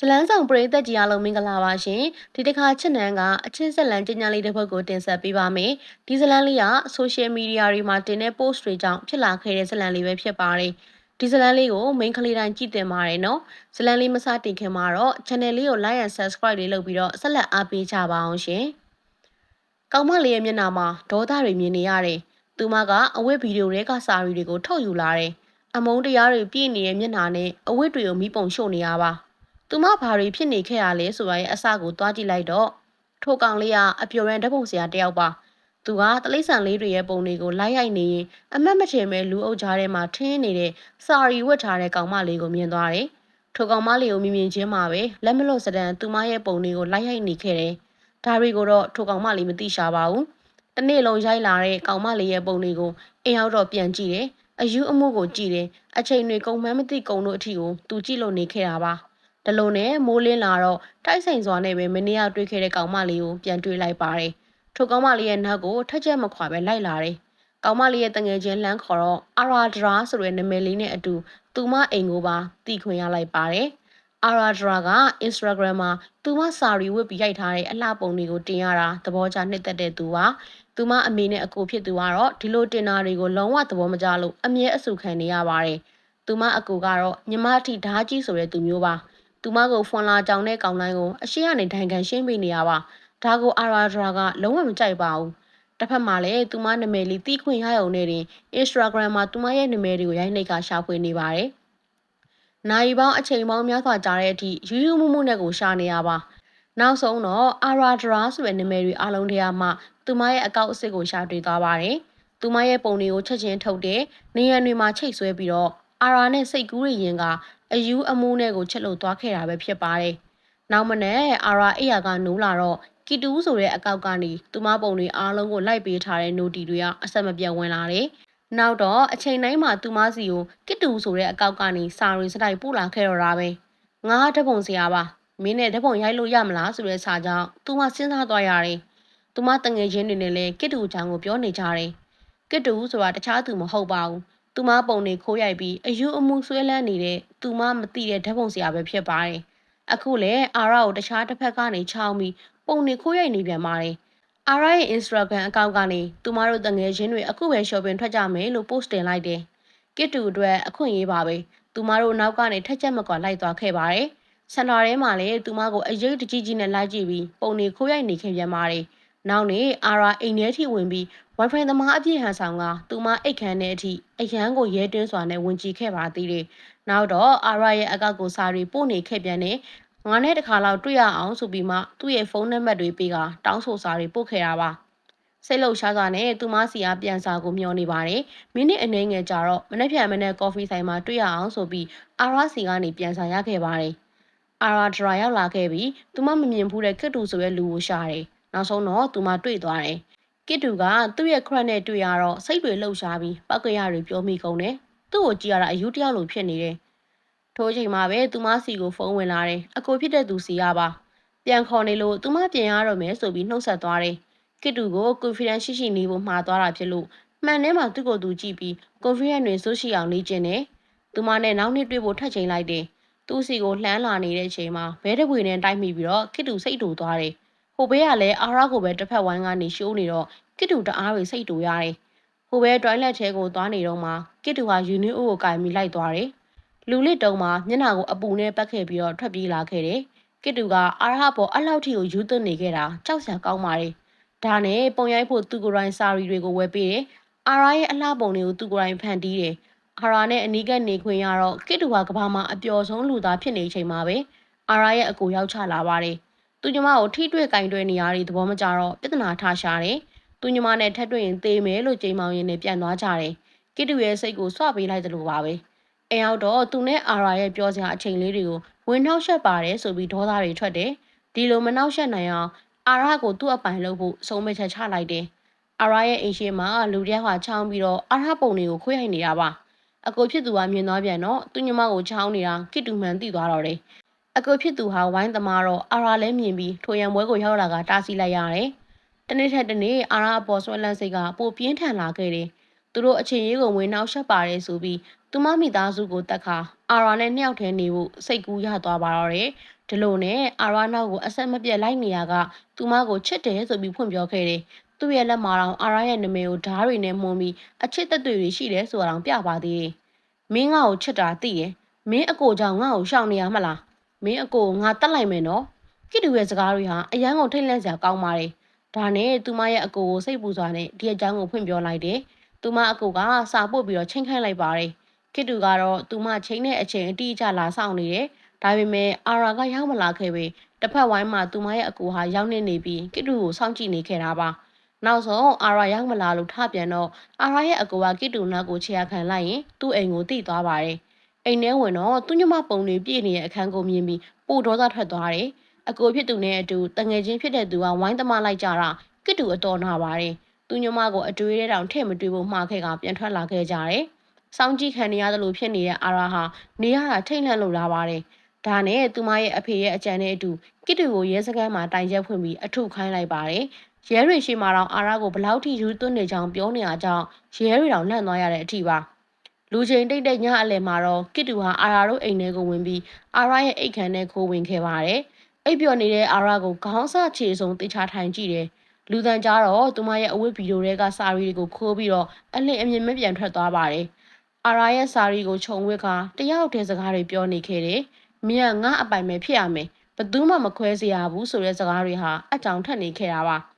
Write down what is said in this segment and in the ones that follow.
ဇလန်းဆောင်ပရိသတ်ကြီးအားလုံးမင်္ဂလာပါရှင်ဒီတစ်ခါချစ်နန်းကအချင်းဇလန်းကျဉ်းညာလေးတစ်ပုဒ်ကိုတင်ဆက်ပေးပါမယ်ဒီဇလန်းလေးကဆိုရှယ်မီဒီယာတွေမှာတင်တဲ့ post တွေကြောင့်ဖြစ်လာခဲ့တဲ့ဇလန်းလေးပဲဖြစ်ပါတယ်ဒီဇလန်းလေးကို main ကလေးတိုင်းကြည့်တင်ပါတယ်နော်ဇလန်းလေးမစတင်ခင်မှာတော့ channel လေးကို like and subscribe လေးလုပ်ပြီးတော့ဆက်လက်အားပေးကြပါအောင်ရှင်ကောင်မလေးရဲ့မျက်နှာမှာဒေါသတွေမြင်နေရတယ်သူမကအဝတ်ဗီဒီယိုတွေကစာရီတွေကိုထုတ်ယူလာတယ်အမုန်းတရားတွေပြည့်နေတဲ့မျက်နှာနဲ့အဝတ်တွေကိုမိပုံရှို့နေရပါ သူမဘာတွေဖြစ်နေခဲ့ရလဲဆိုရရဲ့အစကိုသွားကြည့်လိုက်တော့ထိုကောင်လေးကအပျော်ရန်ဓပုံဆရာတယောက်ပါသူကတလိษံလေးတွေရဲ့ပုံတွေကိုလိုက်ရိုက်နေရင်အမတ်မထင်ပဲလူအုပ်ကြားထဲမှာထင်းနေတဲ့စာရီဝတ်ထားတဲ့ကောင်မလေးကိုမြင်သွားတယ်ထိုကောင်မလေးကိုမြင်မြင်ချင်းမှာပဲလက်မလွတ်စဒံသူမရဲ့ပုံတွေကိုလိုက်ရိုက်နေခဲ့တယ်ဒါတွေကိုတော့ထိုကောင်မလေးမသိရှာပါဘူးတနေ့လုံးရိုက်လာတဲ့ကောင်မလေးရဲ့ပုံတွေကိုအိမ်ရောက်တော့ပြန်ကြည့်တယ်အယူအမှုကိုကြည့်တယ်အချိန်တွေကုန်မှန်းမသိကုန်တို့အထိကိုသူကြည့်လို့နေခဲ့တာပါ ဒလုံးနဲ့မိုးလင်းလာတော့တိုက်ဆိုင်စွာနဲ့ပဲမနေ့ကတွေ့ခဲ့တဲ့ကောင်မလေးကိုပြန်တွေ့လိုက်ပါတယ်ထိုကောင်မလေးရဲ့နောက်ကိုထက်ချက်မခွာပဲလိုက်လာတယ်ကောင်မလေးရဲ့တငယ်ချင်းလမ်းခေါ်တော့အာရာဒရာဆိုတဲ့နာမည်လေးနဲ့အတူသူမအိမ်ကိုပါတီခွင်ရလိုက်ပါတယ်အာရာဒရာက Instagram မှာသူမစာရီဝတ်ပြီးရိုက်ထားတဲ့အလှပုံတွေကိုတင်ရတာသဘောကျနှစ်သက်တဲ့သူပါသူမအမေနဲ့အကိုဖြစ်သူကတော့ဒီလိုတင်တာတွေကိုလုံးဝသဘောမကျလို့အမြဲအဆူခံနေရပါတယ်သူမအကိုကတော့ညီမအထိဓာကြီးဆိုတဲ့သူမျိုးပါ သူမကိုဖွန်လာကြောင်တဲ့ကောင်တိုင်းကိုအရှိကနေဒိုင်ကန်ရှင်းပေးနေရပါဒါကိုအာရာဒရာကလုံးဝမကြိုက်ပါဘူးတစ်ဖက်မှာလည်းသူမနာမည်လေးတီးခွင့်ရရုံနဲ့တင် Instagram မှာသူမရဲ့နာမည်တွေကိုရိုက်နှိပ်ကရှာဖွေနေပါတယ်။နိုင်ပေါင်းအချိန်ပေါင်းများစွာကြာတဲ့အထိယူယူမှုမှုနဲ့ကိုရှာနေရပါနောက်ဆုံးတော့အာရာဒရာဆိုတဲ့နာမည်တွေအလုံးတည်းမှသူမရဲ့အကောက်အစ်စ်ကိုရှာတွေ့သွားပါတယ်။သူမရဲ့ပုံတွေကိုချက်ချင်းထုတ်တဲ့နေရံတွေမှာချိတ်ဆွဲပြီးတော့ အာရာနဲ့စိတ်ကူးရရင်ကအယူအမှုနဲ့ကိုချက်လို့သွားခဲ့တာပဲဖြစ်ပါတယ်။နောက်မနေ့အာရာအိယာကနိုးလာတော့ကီတူးဆိုတဲ့အကောက်ကနေသူမပုံတွေအားလုံးကိုလိုက်ပေးထားတဲ့နိုတီတွေကအဆက်မပြတ်ဝင်လာတယ်။နောက်တော့အချိန်တိုင်းမှာသူမစီကိုကစ်တူဆိုတဲ့အကောက်ကနေစာရီစတိုက်ပို့လာခဲ့တော့တာပဲ။ငါဓပုံစရာပါမင်းနဲ့ဓပုံရိုက်လို့ရမလားဆိုတဲ့စာကြောင့်သူမစဉ်းစားသွားရတယ်။သူမတငယ်ချင်းတွေနဲ့လည်းကစ်တူချောင်းကိုပြောနေကြတယ်။ကစ်တူဆိုတာတခြားသူမဟုတ်ပါဘူး။ သူမပုံတွေခိုးရိုက်ပြီးအယူအမှုဆွဲလန်းနေတဲ့သူမမသိတဲ့ဓပုံစရာပဲဖြစ်ပါတယ်။အခုလည်းအာရကိုတခြားတစ်ဖက်ကနေချောင်းပြီးပုံတွေခိုးရိုက်နေပြန်ပါတယ်။အာရရဲ့ Instagram အကောင့်ကနေသူမတို့တငယ်ချင်းတွေအခုပဲ shopping ထွက်ကြမယ်လို့ post တင်လိုက်တယ်။ကစ်တူအတွက်အခွင့်အရေးပါပဲ။သူမတို့နောက်ကနေထက်ချက်မကွာလိုက်သွားခဲ့ပါတယ်။ဆန်တာထဲမှာလည်းသူမကိုအရေးတကြီးကြီးနဲ့လိုက်ကြည့်ပြီးပုံတွေခိုးရိုက်နေခင်ပြန်ပါတယ်။နောက်နေ့အာရာအိမ်ထဲထိဝင်ပြီး wifi သမားအပြည့်ဟန်ဆောင်ကသူမအိတ်ခမ်းတဲ့အထိအရန်ကိုရဲတွင်းစွာနဲ့ဝင်ကြည့်ခဲ့ပါသေးတယ်။နောက်တော့အာရာရဲ့အကောက်ကိုစာရီပို့နေခဲ့ပြန်တဲ့ငါနဲ့တခါလောက်တွေ့ရအောင်ဆိုပြီးမှသူ့ရဲ့ဖုန်းနံပါတ်တွေပေးကတောင်းဆိုစာတွေပို့ခဲ့တာပါစိတ်လှုပ်ရှားစွာနဲ့သူမစီအားပြန်စာကိုမျှော်နေပါတယ်မိနစ်အနည်းငယ်ကြာတော့မနေ့ပြန်မနေ့ကော်ဖီဆိုင်မှာတွေ့ရအောင်ဆိုပြီးအာရာစီကနေပြန်စာရခဲ့ပါတယ်အာရာဒရာရောက်လာခဲ့ပြီးသူမမမြင်ဘူးတဲ့ကစ်တူဆိုတဲ့လူကိုရှာတယ်နောက်ဆုံးတော့သူမတွေ့သွားတယ် ကစ်တူကသူ့ရဲ့ခရက်နဲ့တွေ့ရတော့စိတ်တွေလှုပ်ရှားပြီးပောက်ကရတွေပြောမိကုန်တယ်သူ့ကိုကြည့်ရတာအယူတယောက်လိုဖြစ်နေတယ်ထိုအချိန်မှာပဲသူမစီကိုဖုန်းဝင်လာတယ်အကိုဖြစ်တဲ့သူစီရပါပြန်ခေါ်နေလို့သူမပြန်ရတော့မယ်ဆိုပြီးနှုတ်ဆက်သွားတယ်ကစ်တူကို confidence ရှိရှိနေဖို့မှားသွားတာဖြစ်လို့မှန်ထဲမှာသူ့ကိုယ်သူကြည့်ပြီး confidence တွေစိုးရှိအောင်နေကျင်တယ်သူမနဲ့နောက်နှစ်တွေ့ဖို့ထပ်ချိန်လိုက်တယ်သူ့စီကိုလှမ်းလာနေတဲ့အချိန်မှာဘဲတပွေနဲ့တိုက်မိပြီးတော့ကစ်တူစိတ်တူသွားတယ် ဟိုဘဲကလည်းအာရကိုပဲတစ်ဖက်ဝိုင်းကနေရှိုးနေတော့ကစ်တူတအားတွေစိတ်တူရတယ်ဟိုဘဲ toilet ထဲကိုသွားနေတော့မှကစ်တူဟာယူနီအိုကိုကင်မိလိုက်သွားတယ်လူလစ်တုံးမှာမျက်နှာကိုအပူနဲ့ပတ်ခဲ့ပြီးတော့ထွက်ပြေးလာခဲ့တယ်။ကစ်တူကအာရဟပေါ်အလောက်ထိကိုယူသွနေခဲ့တာကြောက်စရာကောင်းပါတယ်။ဒါနဲ့ပုံရိုက်ဖို့သူကိုယ်တိုင်စာရီတွေကိုဝယ်ပေးတယ်။အာရရဲ့အလှပုံတွေကိုသူကိုယ်တိုင်ဖန်တီးတယ်။အာရနဲ့အနီးကပ်နေခွင့်ရတော့ကစ်တူကကဘာမှာအပျော်ဆုံးလူသားဖြစ်နေချိန်မှာပဲအာရရဲ့အကိုရောက်ချလာပါတယ်။ သူညီမကိုထိတွေ့ကင်တွဲနေရတဲ့သဘောမကျတော့ပြဿနာထားရှာတယ်။သူညီမနဲ့ထပ်တွေ့ရင်သေမယ်လို့ကြိမ်မောင်ရင်နဲ့ပြန်သွားကြတယ်။ကစ်တူရဲ့စိတ်ကိုဆွပေးလိုက်တယ်လို့ပါပဲ။အိမ်ရောက်တော့သူနဲ့အာရာရဲ့ပြောစရာအချိန်လေးတွေကိုဝင်နှောက်ရှက်ပါတယ်ဆိုပြီးဒေါသတွေထွက်တယ်ဒီလိုမနှောက်ရှက်နိုင်အောင်အာရာကိုသူ့အပိုင်လုပ်ဖို့ဆုံးမချက်ချလိုက်တယ်အာရာရဲ့အိမ်ရှိမှာလူတယောက်ကချောင်းပြီးတော့အာရာပုံတွေကိုခွေးရိုက်နေတာပါအကိုဖြစ်သူကမြင်သွားပြန်တော့သူညမကိုချောင်းနေတာကစ်တူမှန်သိသွားတော့တယ် အကိုဖြစ်သူဟာဝိုင်းသမားတော့အာရာလည်းမြင်ပြီးထိုရံပွဲကိုရောက်လာကတားဆီးလိုက်ရတယ်တနေ့ထက်တနေ့အာရာအပေါ်ဆွဲလန်းစိတ်ကပိုပြင်းထန်လာခဲ့တယ်သူတို့အချိန်ရေးကိုဝင်နှောက်ရှက်ပါတယ်ဆိုပြီးသူမမိသားစုကိုတက်ခါအာရာနဲ့နှစ်ယောက်တည်းနေဖို့စိတ်ကူးရသွားပါတော့တယ်။ဒီလိုနဲ့အာရာနောက်ကိုအဆက်မပြတ်လိုက်နေရကသူမကိုချစ်တယ်ဆိုပြီးဖွင့်ပြောခဲ့တယ်။သူ့ရဲ့လက်မှာတော့အာရာရဲ့နာမည်ကိုဓားတွေနဲ့မှုန်းပြီးအချစ်သက်တွေရှိတယ်ဆိုတာတောင်ပြပါသေးတယ်။မင်းငါ့ကိုချစ်တာသိရဲ့။မင်းအကိုကြောင့်ငါ့ကိုရှောင်နေရမလား။ မင်းအကိုငါတက်လိုက်မယ်နော်။ကိတူရဲ့စကားတွေဟာအရန်ကိုထိတ်လန့်စရာကောင်းပါတယ်။ဒါနဲ့သူမရဲ့အကိုကိုစိတ်ပူစွာနဲ့ဒီအကြောင်းကိုဖွင့်ပြောလိုက်တယ်။သူမအကိုကစာပို့ပြီးတော့ချိန်ခိုင်းလိုက်ပါတယ်။ကိတူကတော့သူမချိန်တဲ့အချိန်အတိအကျလာဆောင်နေတယ်။ဒါပေမဲ့အာရာကရောက်မလာခဲ့ပေတစ်ဖက်ဝိုင်းမှာသူမရဲ့အကိုဟာရောက်နေနေပြီးကိတူကိုစောင့်ကြည့်နေခဲ့တာပါ။နောက်ဆုံးအာရာရောက်မလာလို့ထပြန်တော့အာရာရဲ့အကိုကကိတူနာကိုခြေရခံလိုက်ရင်သူ့အိမ်ကိုတိသွားပါတယ်။ အိမ်ထဲဝင်တော့သူညမပုံတွေပြည့်နေတဲ့အခန်းကိုမြင်ပြီးပိုဒေါသထွက်သွားတယ်။အကိုဖြစ်သူနဲ့အတူတငယ်ချင်းဖြစ်တဲ့သူကဝိုင်းသမားလိုက်ကြတာကိတူအတော်နာပါတယ်။သူညမကိုအတွေ့အတောင်ထဲ့မတွေ့ဖို့မှားခဲ့ကပြန်ထွက်လာခဲ့ကြတယ်။စောင်းကြည့်ခံနေရတယ်လို့ဖြစ်နေတဲ့အာရာဟာနေရတာထိတ်လန့်လို့လာပါတယ်။ဒါနဲ့သူမရဲ့အဖေရဲ့အကြံနဲ့အတူကိတူကိုရဲစခန်းမှာတိုင်ချက်ဖွင့်ပြီးအထုခိုင်းလိုက်ပါတယ်။ရဲတွေရှိမှတော့အာရာကိုဘလောက်ထိယူသွင်းနေကြောင်းပြောနေအားကြောင့်ရဲတွေတောင်လန့်သွားရတဲ့အထိပါ။ လူချင်းတိတ်တိတ်ညအလဲမှာတော့ကစ်တူဟာအာရာတို့အိမ်ထဲကိုဝင်ပြီးအာရာရဲ့အိတ်ခမ်းထဲကိုဝင်ခဲ့ပါတယ်။အိပ်ပျော်နေတဲ့အာရာကိုခေါင်းဆခြေစုံတေချာထိုင်ကြည့်တယ်။လူတန်ကြားတော့သူမရဲ့အဝတ်ဗီဒီယိုတွေကစာရီတွေကိုခိုးပြီးတော့အလင်းအမြင်မပြန်ထွက်သွားပါတယ်။အာရာရဲ့စာရီကိုခြုံဝစ်ခါတယောက်တည်းစကားတွေပြောနေခဲ့တယ်။မြတ်ငါအပိုင်ပဲဖြစ်ရမယ်။ဘသူမှမခွဲစေရဘူးဆိုတဲ့စကားတွေဟာအကြောင်းထက်နေခဲ့တာပါ။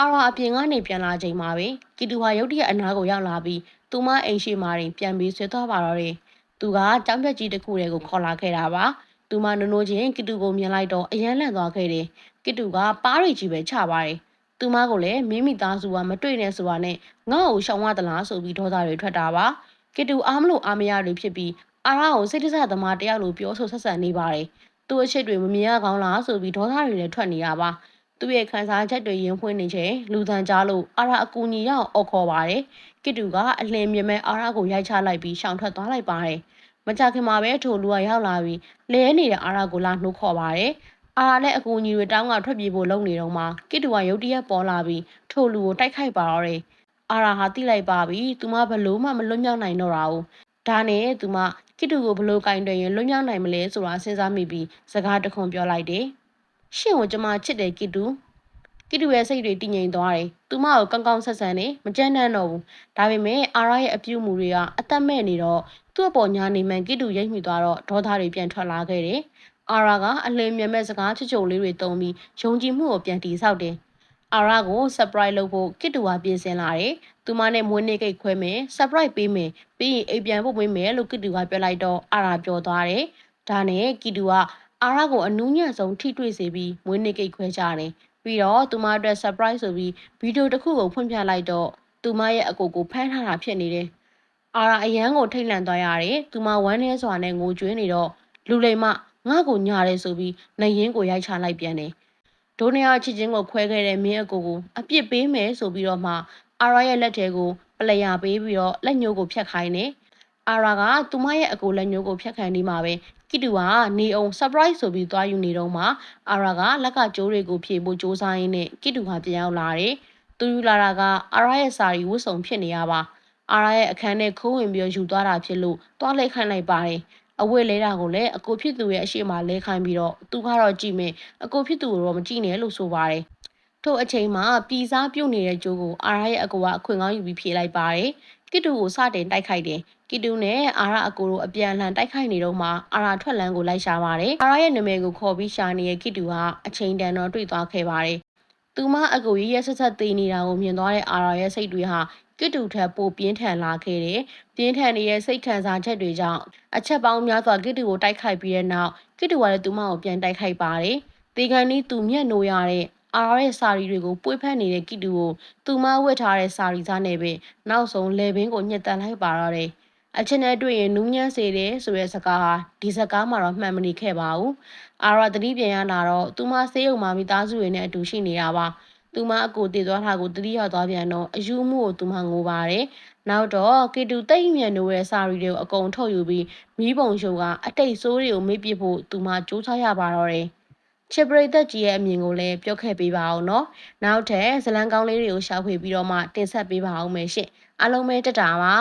အာရာအပြင်ကနေပြန်လာချိန်မှာပဲကီတူဟာရုတ်တရက်အနားကိုရောက်လာပြီး သူမအိမ်ရှိမှတင်ပြန်ပြီးဆွဲသွားပါတော့တယ်။သူကကြောင်ပြက်ကြီးတစ်ခုတည်းကိုခေါ်လာခဲ့တာပါ။သူမနိုးနိုးချင်းကီတူကိုမြင်လိုက်တော့အယမ်းလန့်သွားခဲ့တယ်။ကီတူကပါးရီကြီးပဲချပါတယ်။သူမကလည်းမိမိသားစုကမတွေ့နဲ့ဆိုတာနဲ့ငါ့ကိုရှောင်ရသလားဆိုပြီးဒေါသတွေထွက်တာပါ။ကီတူအားမလို့အားမရတွေဖြစ်ပြီးအာရကိုစိတ်တဆသမားတယောက်လိုပြောဆိုဆက်ဆံနေပါတယ်။သူ့အချစ်တွေမမြင်ရကောင်းလားဆိုပြီးဒေါသတွေလည်းထွက်နေတာပါ။ သူ့ရဲ့ခံစားချက်တွေရင်ဖွင့်နေချိန်လူသံကြားလို့အာရအကူညီရအောင်အော်ခေါ်ပါတယ်။ကစ်တူကအလင်းမြင်မဲ့အာရကိုရိုက်ချလိုက်ပြီးရှောင်ထွက်သွားလိုက်ပါတယ်။မကြခင်မှာပဲထိုလူကရောက်လာပြီးလဲနေတဲ့အာရကိုလာနှုတ်ခေါ်ပါတယ်။အာရနဲ့အကူညီတွေတောင်းကထွက်ပြေးဖို့လုပ်နေတော့မှကစ်တူကရုတ်တရက်ပေါ်လာပြီးထိုလူကိုတိုက်ခိုက်ပါတော့တယ်။အာရဟာတိလိုက်ပါပြီ။သူမဘလို့မှမလွတ်မြောက်နိုင်တော့တာဘူး။ဒါနဲ့သူမကစ်တူကိုဘလို့ကင်တွင်ရင်လွတ်မြောက်နိုင်မလဲဆိုတာစဉ်းစားမိပြီးစကားတခွန်ပြောလိုက်တယ်။ ရှင်ကိုကျမချစ်တယ်ကစ်တူကီတူရဲ့စိတ်တွေတည်ငြိမ်သွားတယ်။သူမကိုကောင်းကောင်းဆက်ဆံနေမကြမ်းတမ်းတော့ဘူး။ဒါပေမဲ့အာရရဲ့အပြုအမူတွေကအသက်မဲ့နေတော့သူ့အပေါ်ညာနေမှန်ကီတူရိပ်မိသွားတော့ဒေါသတွေပြန်ထွက်လာခဲ့တယ်။အာရကအလင်းမြမဲ့စကားချွတ်ချုံလေးတွေတုံးပြီးယုံကြည်မှုကိုပြန်တည်ဆောက်တယ်။အာရကို surprise လုပ်ဖို့ကစ်တူကပြင်ဆင်လာတယ်။သူမနဲ့မွေးနေ့ကိတ်ခွဲမယ် surprise ပေးမယ်ပြီးရင်အိမ်ပြန်ဖို့ပေးမယ်လို့ကစ်တူကပြောလိုက်တော့အာရပြောသွားတယ်။ဒါနဲ့ကီတူက အာရကိုအနူးညံ့ဆုံးထိတွေ့စေပြီးမွေးနေ့ကိတ်ခွဲကြတယ်။ပြီးတော့သူမအတွက် surprise ဆိုပြီးဗီဒီယိုတစ်ခုကိုဖွင့်ပြလိုက်တော့သူမရဲ့အကိုကိုဖမ်းထားတာဖြစ်နေတယ်။အာရာအရန်ကိုထိတ်လန့်သွားရတယ်။သူမဝမ်းနေစွာနဲ့ငိုကြွေးနေတော့လူလိမ်မငါ့ကိုညာတယ်ဆိုပြီးနေရင်ကိုရိုက်ချလိုက်ပြန်တယ်။ဒိုးနေရချစ်ချင်းကိုခွဲခဲ့တဲ့မင်းအကိုကိုအပြစ်ပေးမယ်ဆိုပြီးတော့မှအာရာရဲ့လက်ထဲကိုပလယာပေးပြီးတော့လက်ညှိုးကိုဖြတ်ခိုင်းတယ်။ အာရာကသူမရဲ့အကိုလက်ညှိုးကိုဖြတ်ခံနေမှာပဲကီတူကနေအောင် surprise ဆိုပြီးသွားယူနေတော့မှအာရာကလက်ကကြိုးတွေကိုဖြေဖို့စူးစမ်းရင်းနဲ့ကီတူဟာပြန်ရောက်လာတယ်။သူယူလာတာကအာရာရဲ့စာရီဝတ်စုံဖြစ်နေရပါ။အာရာရဲ့အခန်းထဲခိုးဝင်ပြီးယူသွားတာဖြစ်လို့သွားလိုက်ခိုင်းလိုက်ပါတယ်။အဝတ်လဲတာကိုလည်းအကိုဖြစ်သူရဲ့အရှိမလဲခိုင်းပြီးတော့သူကတော့ကြည့်မယ်အကိုဖြစ်သူကိုတော့မကြည့်နဲ့လို့ဆိုပါတယ်။ထို့အချိန်မှာပြည်စားပြုတ်နေတဲ့ကြိုးကိုအာရာရဲ့အကိုကအခွင့်ကောင်းယူပြီးဖြေလိုက်ပါတယ်။ ကစ်တူကိုစတင်တိုက်ခိုက်တယ်ကီတူနဲ့အာရအကိုတို့အပြန်အလှန်တိုက်ခိုက်နေတော့မှအာရထွက်လန်းကိုလိုက်ရှာပါတယ်အာရရဲ့နာမည်ကိုခေါ်ပြီးရှာနေတဲ့ကီတူဟာအချိန်တန်တော့တွေ့သွားခဲ့ပါတယ်သူမအကိုရရဆက်ဆက်သေးနေတာကိုမြင်သွားတဲ့အာရရဲ့စိတ်တွေဟာကစ်တူထက်ပိုပြင်းထန်လာခဲ့တယ်။ပြင်းထန်နေတဲ့စိတ်ခံစားချက်တွေကြောင့်အချက်ပေါင်းများစွာကစ်တူကိုတိုက်ခိုက်ပြီးတဲ့နောက်ကစ်တူကလည်းသူမကိုပြန်တိုက်ခိုက်ပါတယ်။တေကန်နီးသူမျက်နှိုးရတဲ့အာရရဲ့စာရီတွေကိုပွေဖက်နေတဲ့ကီတူကိုသူမဝတ်ထားတဲ့စာရီစားနဲ့ပဲနောက်ဆုံးလေဘင်းကိုညှက်တန်လိုက်ပါတော့တယ်။အချင်းနဲ့တွေ့ရင်နူးညံ့စေတယ်ဆိုတဲ့စကားဟာဒီစကားမှာတော့မှန်မနေခဲ့ပါဘူးအာရတတိပြန်ရလာတော့သူမဆေးရုံမှာမိသားစုတွေနဲ့အတူရှိနေတာပါသူမအကိုတည်သွားတာကိုတတိယသွားပြန်တော့အယူမှုကိုသူမငိုပါတယ်နောက်တော့ကေတူတိတ်မြန်နိုးရဲ့စာရီတွေကိုအကုန်ထုတ်ယူပြီးမိဘုံရှုံကအတိတ်ဆိုးတွေကိုမေ့ပစ်ဖို့သူမစူးစမ်းရပါတော့တယ် ချစ်ပရိသတ်ကြီးရဲ့အမြင်ကိုလည်းပြောခဲ့ပေးပါအောင်နော်နောက်ထပ်ဇလံကောင်းလေးတွေကိုရှာဖွေပြီးတော့မှတင်ဆက်ပေးပါအောင်မယ်ရှင့်အားလုံးပဲတက်တာပါ